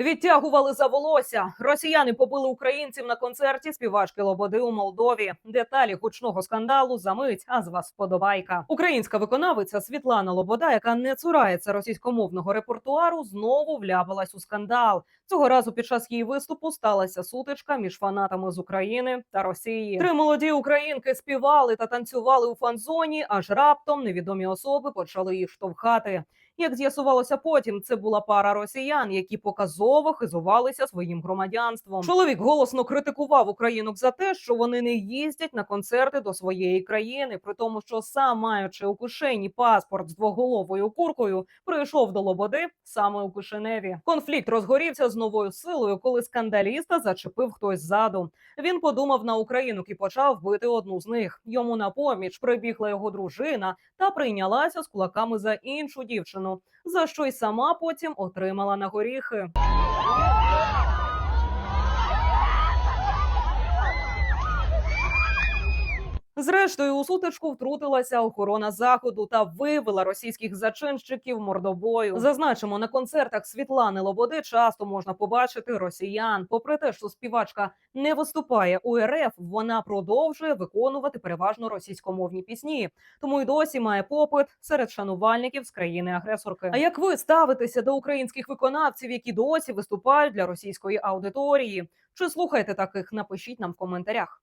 Відтягували за волосся. Росіяни побили українців на концерті співачки Лободи у Молдові. Деталі гучного скандалу за мить. А з вас вподобайка. Українська виконавиця Світлана Лобода, яка не цурається російськомовного репертуару, знову вляпалась у скандал. Цього разу під час її виступу сталася сутичка між фанатами з України та Росії. Три молоді українки співали та танцювали у фан-зоні, аж раптом невідомі особи почали їх штовхати. Як з'ясувалося потім, це була пара росіян, які показово хизувалися своїм громадянством. Чоловік голосно критикував українок за те, що вони не їздять на концерти до своєї країни, при тому, що сам, маючи у кишені паспорт з двоголовою куркою, прийшов до Лободи саме у Кишиневі. Конфлікт розгорівся з новою силою, коли скандаліста зачепив хтось ззаду. Він подумав на українок і почав бити одну з них. Йому на поміч прибігла його дружина та прийнялася з кулаками за іншу дівчину, за що й сама потім отримала на горіхи. Зрештою, у сутичку втрутилася охорона заходу та вивела російських зачинщиків мордобою. Зазначимо, на концертах Світлани Лободи часто можна побачити росіян. Попри те, що співачка не виступає у РФ, вона продовжує виконувати переважно російськомовні пісні. Тому й досі має попит серед шанувальників з країни-агресорки. А як ви ставитеся до українських виконавців, які досі виступають для російської аудиторії? Чи слухаєте таких? Напишіть нам в коментарях.